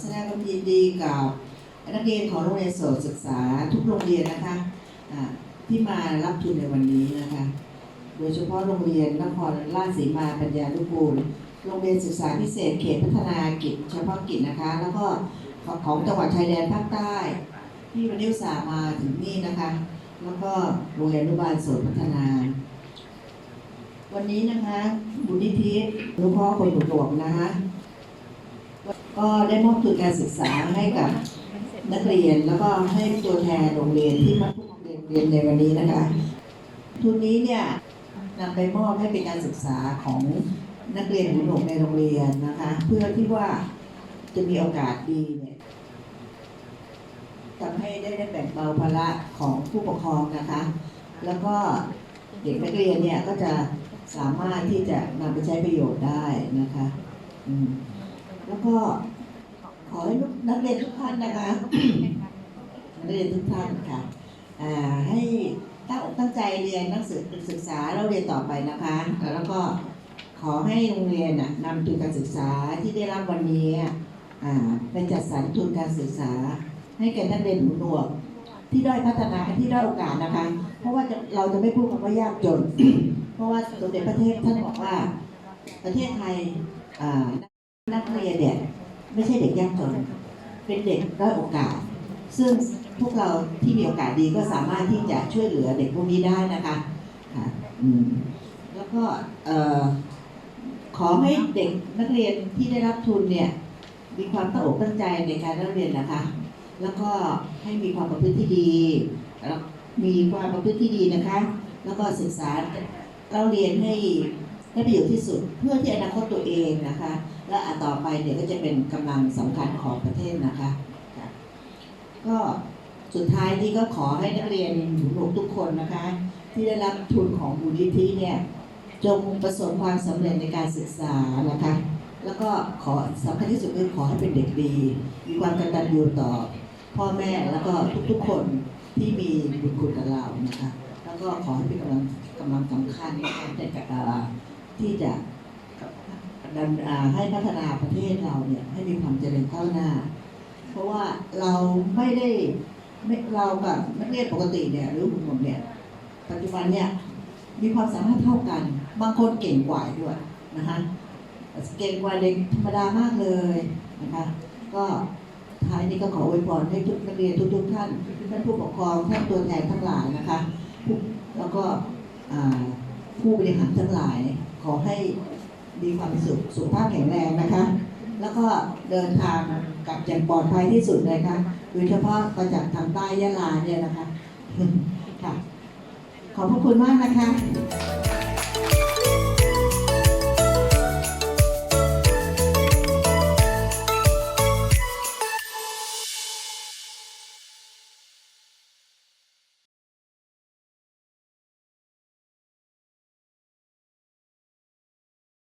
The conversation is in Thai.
แสดงความยินดีกับนักเรียนของโรงเรียนโสตศึกษาทุกโรงเรียนนะคะที่มารับทุนในวันนี้นะคะ โดยเฉพาะโรงเรียนนครราชสีมาปัญญาลุกูล โรงเรียนศึกษาพิเศษเขตพัฒนากิจเฉพาะกิจนะคะ แล้วก็ของจังหวัดชายแดนภาคใต้ที่วันนี้สามาถึงนี่นะคะ แล้วก็โรงเรียนอนุบาลโสตพัฒนา วันนี้นะคะบุญนิธิอนุเคราะห์คนหลวงนะคะ ก็ได้มอบทุนการศึกษาให้กับนักเรียนแล้วก็ให้ตัวแทนโรงเรียนที่มาทุกโรงเรียนเรียนในวันนี้นะคะ ทุนนี้เนี่ยนำไปมอบให้เป็นการศึกษาของนักเรียนหนุ่มในโรงเรียนนะคะ เพื่อที่ว่าจะมีโอกาสดีเนี่ยทำให้ได้ได้แบ่งเบาภาระของผู้ปกครองนะคะ แล้วก็เด็กนักเรียนเนี่ยก็จะสามารถที่จะนำไปใช้ประโยชน์ได้นะคะ อืม แล้วก็ขอให้ลูกนักเรียนทุกท่านนะคะนักเรียนทุกท่านค่ะให้ตั้งอกตั้งใจเรียนหนังสือศึกษาเราเรียนต่อไปนะคะ แล้วก็ขอให้โรงเรียนน่ะนำทุนการศึกษาที่ได้รับวันนี้อ่าไปจัดสรรทุนการศึกษา ให้แก่นักเรียนหูหนวก ที่ด้อยพัฒนาที่ด้อยโอกาสนะคะ เพราะว่าเราจะไม่พูดคำว่ายากจน เพราะว่าสมเด็จพระเทพท่านบอกว่าประเทศไทยอ่า นักเรียนเนี่ยไม่ใช่เด็กยากจน เป็นเด็กด้อยโอกาส ซึ่งพวกเราที่มีโอกาสดีก็สามารถที่จะช่วยเหลือเด็กพวกนี้ได้นะคะค่ะอืมแล้วก็เอ่อขอให้เด็กนักเรียนที่ได้รับทุนเนี่ยมีความตั้งอกตั้งใจในการเรียนนะคะ แล้วก็ให้มีความประพฤติที่ดีมีความประพฤติที่ดีนะคะ แล้วก็ศึกษาเราเรียนให้ ได้ประโยชน์ที่สุดเพื่อที่อนาคตตัวเองนะคะ และอันต่อไปเนี่ยก็จะเป็นกำลังสำคัญของประเทศนะคะ ก็สุดท้ายนี้ก็ขอให้นักเรียนหนูๆทุกคนนะคะ ที่ได้รับทุนของมูลนิธิเนี่ยจงประสบความสำเร็จในการศึกษานะคะ แล้วก็ขอสำคัญที่สุดคือขอให้เป็นเด็กดี มีความกตัญญูต่อ พ่อแม่แล้วก็ทุกๆคนที่มีบุญคุณกับเรานะคะ แล้วก็ขอให้เป็นกำลังกำลังสำคัญในการจัดการ ที่จะดันให้พัฒนาประเทศเราเนี่ยให้มีความเจริญก้าวหน้า เพราะว่าเราไม่ได้เรากับนักเรียนปกติเนี่ยหรือบุคคลเนี่ยปัจจุบันเนี่ยมีความสามารถเท่ากัน บางคนเก่งกว่าด้วยนะคะเก่งกว่าเด็กธรรมดามากเลยนะคะก็ท้ายนี้ก็ขออวยพรให้ทุกนักเรียนทุกๆท่านท่านผู้ปกครองท่านตัวแทนทั้งหลายนะคะ แล้วก็ผู้บริหารทั้งหลาย ขอให้มีความสุขสุขภาพแข็งแรงนะคะ แล้วก็เดินทางกลับอย่างปลอดภัยที่สุดเลยค่ะโดยเฉพาะมาจากทางใต้ยะลาเนี่ยนะคะค่ะ ขออบพระคุณมากนะคะ